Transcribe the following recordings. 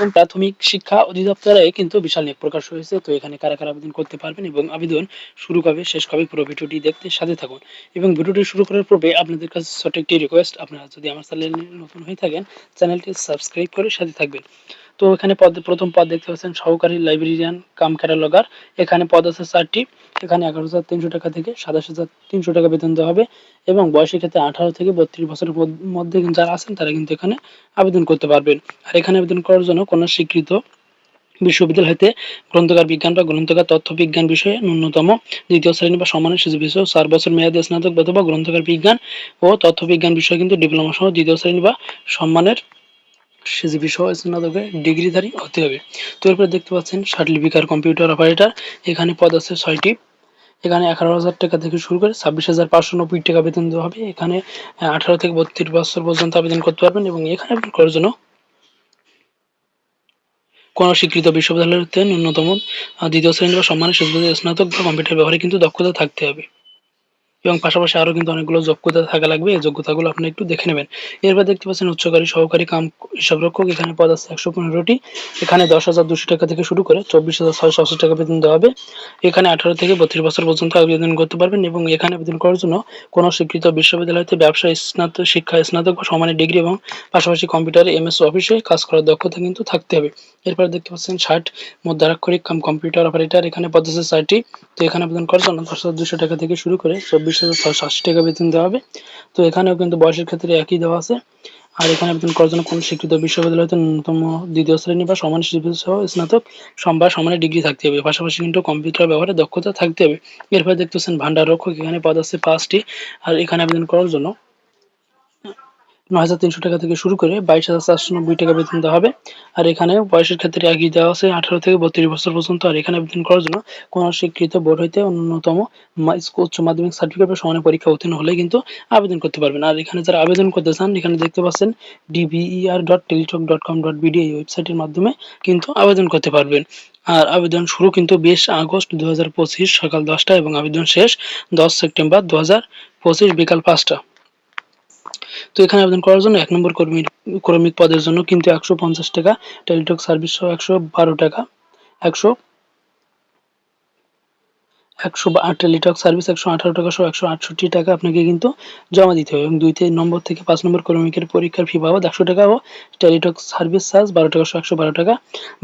এবং প্রাথমিক শিক্ষা অধিদপ্তরে কিন্তু বিশাল নিয়োগ প্রকাশ হয়েছে। তো এখানে কারা কারা আবেদন করতে পারবেন এবং আবেদন শুরু কবে, শেষ কবে, পুরো ভিডিওটি দেখতে সাথে থাকুন। এবং ভিডিওটি শুরু করার পূর্বে আপনাদের কাছে ছোট একটি রিকোয়েস্ট আপনারা যদি আমার চ্যানেল নতুন হয়ে থাকেন, চ্যানেলটি সাবস্ক্রাইব করে সাথে থাকবেন। তো এখানে পদ, প্রথম পদ দেখতে পাচ্ছেন, সহকারী লাইব্রেরিয়ান কাম ক্যাটালগার এখানে পদ আছে চারটি। এখানে এগারো হাজার তিনশো টাকা থেকে সাতাশ হাজার তিনশো টাকা বেতন দেওয়া হবে এবং বয়সের ক্ষেত্রে আঠারো থেকে বত্রিশ বছরের মধ্যে যারা আছেন, তারা কিন্তু এখানে আবেদন করতে পারবেন। আর এখানে আবেদন করার জন্য কোনো স্বীকৃত বিশ্ববিদ্যালয় হতে গ্রন্থকার বিজ্ঞান বা গ্রন্থকার তথ্য বিজ্ঞান বিষয়ে ন্যূনতম দ্বিতীয় শ্রেণি বা সমানের শিশু বিষয় চার বছর মেয়াদী স্নাতক অথবা গ্রন্থকার বিজ্ঞান ও তথ্য বিজ্ঞান বিষয়ে কিন্তু ডিপ্লোমা সহ দ্বিতীয় শ্রেণি বা সম্মানের সিজিপি সহ স্নাতকের ডিগ্রিধারী হতে হবে। তো এরপরে দেখতে পাচ্ছেন সার্টিফিকার কম্পিউটার অপারেটর এখানে পদ আছে ছয়টি। এখানে এগারো হাজার টাকা থেকে শুরু করে ছাব্বিশ হাজার পাঁচশো নব্বই টাকা বেতন দেওয়া হবে। এখানে আঠারো থেকে বত্রিশ বছর পর্যন্ত আবেদন করতে পারবেন এবং এখানে আবেদন করার জন্য কোনো স্বীকৃত বিশ্ববিদ্যালয়তে ন্যূনতম দ্বিতীয় শ্রেণি বা সম্মানের স্নাতক বা কম্পিউটার ব্যবহারে কিন্তু দক্ষতা থাকতে হবে। এবং পাশাপাশি আরও কিন্তু অনেকগুলো যোগ্যতা থাকা লাগবে। এই যোগ্যতাগুলো আপনি একটু দেখে নেবেন। এরপর দেখতে পাচ্ছেন উচ্চকারী সহকারী কাম হিসাবরক্ষক। এখানে পদ আছে একশো পনেরোটি। এখানে দশ হাজার দুশো টাকা থেকে শুরু করে চব্বিশ হাজার ছয়শো আশি টাকা বেতন দেওয়া হবে। এখানে আঠারো থেকে বত্রিশ বছর পর্যন্ত আবেদন করতে পারবেন এবং এখানে আবেদন করার জন্য কোনো স্বীকৃত বিশ্ববিদ্যালয়তে ব্যবসা স্নাতক শিক্ষা, স্নাতক বা সমানের ডিগ্রি এবং পাশাপাশি কম্পিউটারে, এমএস অফিসে কাজ করার দক্ষতা কিন্তু থাকতে হবে। এরপর দেখতে পাচ্ছেন ষাট মুদ্রাক্ষরিক কাম কম্পিউটার অপারেটর। এখানে পদ আছে চারটি তো এখানে আবেদন করার জন্য দশ হাজার দুশো টাকা থেকে শুরু করে চব্বিশ হাজার ছয়শো আশি টাকা বেতন দেওয়া হবে। তো এখানেও কিন্তু বয়সের ক্ষেত্রে একই দেওয়া আছে। আর এখানে আবেদন করার জন্য কোনো স্বীকৃত বিশ্ববিদ্যালয়তে ন্যূনতম দ্বিতীয় শ্রেণি বা সমান সহ স্নাতক সম্বা সমানে ডিগ্রি থাকতে হবে। পাশাপাশি কিন্তু কম্পিউটার ব্যবহারে দক্ষতা থাকতে হবে। এরপরে দেখতেছেন ভান্ডার রক্ষক এখানে পদ আছে পাঁচটি। আর এখানে আবেদন করার জন্য নয় হাজার তিনশো টাকা থেকে শুরু করে বাইশ হাজার চারশো নব্বই টাকা বেতন দেওয়া হবে। আর এখানে বয়সের ক্ষেত্রে এগিয়ে দেওয়া আছে, আঠারো থেকে বত্রিশ বছর পর্যন্ত। আর এখানে আবেদন করার জন্য কোনো স্বীকৃত বোর্ড হইতে অন্যতম উচ্চ মাধ্যমিক সার্টিফিকেট বা সমানের পরীক্ষা উত্তীর্ণ হলে কিন্তু আবেদন করতে পারবেন। আর এখানে যারা আবেদন করতে চান, এখানে দেখতে পাচ্ছেন DBER dot Teletalk dot com dot BD এই ওয়েবসাইটের মাধ্যমে কিন্তু আবেদন করতে পারবেন। আর আবেদন শুরু কিন্তু বিশ আগস্ট দু সকাল দশটা এবং আবেদন শেষ দশ সেপ্টেম্বর দু হাজার পঁচিশ বিকাল পাঁচটা। তো এখানে আবেদন করার জন্য এক নম্বর কর্মী কর্মিক পদের জন্য কিন্তু একশো পঞ্চাশ টাকা টেলিটক সার্ভিস সহ একশো বারো টাকা, একশো একশো টেলিটক সার্ভিস একশো আঠারো টাকা সহ একশো আটষট্টি টাকা আপনাকে কিন্তু জমা দিতে হবে এবং দুই নম্বর থেকে পাঁচ নম্বর কর্মিকের পরীক্ষার ফি বাবদ একশো টাকা ও টেলিটক সার্ভিস চার্জ বারো টাকা সহ একশো বারো টাকা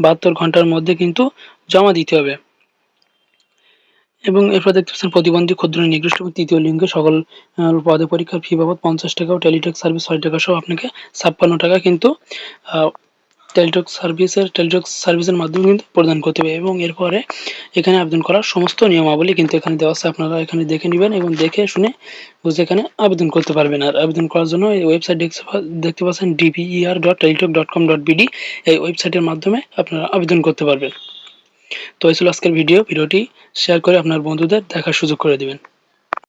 বাহাত্তর ঘণ্টার মধ্যে কিন্তু জমা দিতে হবে। এবং এরপর দেখতে পাচ্ছেন প্রতিবন্ধী, ক্ষুদ্র, নিকৃষ্ট এবং তৃতীয় লিঙ্গে সকল পদে পরীক্ষার ফি বাবদ পঞ্চাশ টাকা ও টেলিটক সার্ভিস ছয় টাকা সহ আপনাকে ছাপ্পান্ন টাকা কিন্তু টেলিটক সার্ভিসের টেলিটক সার্ভিসের মাধ্যমে কিন্তু প্রদান করতে হবে এবং এরপরে এখানে আবেদন করার সমস্ত নিয়মাবলী কিন্তু এখানে দেওয়া আছে। আপনারা এখানে দেখে নেবেন এবং দেখে শুনে বুঝে এখানে আবেদন করতে পারবেন। আর আবেদন করার জন্য এই ওয়েবসাইট দেখতে পাচ্ছেন DPER dot Teletalk dot com dot BD এই ওয়েবসাইটের মাধ্যমে আপনারা আবেদন করতে পারবেন। তো এই ছিল আজকের ভিডিও। ভিডিওটি শেয়ার করে আপনার বন্ধুদের দেখার সুযোগ করে দিবেন।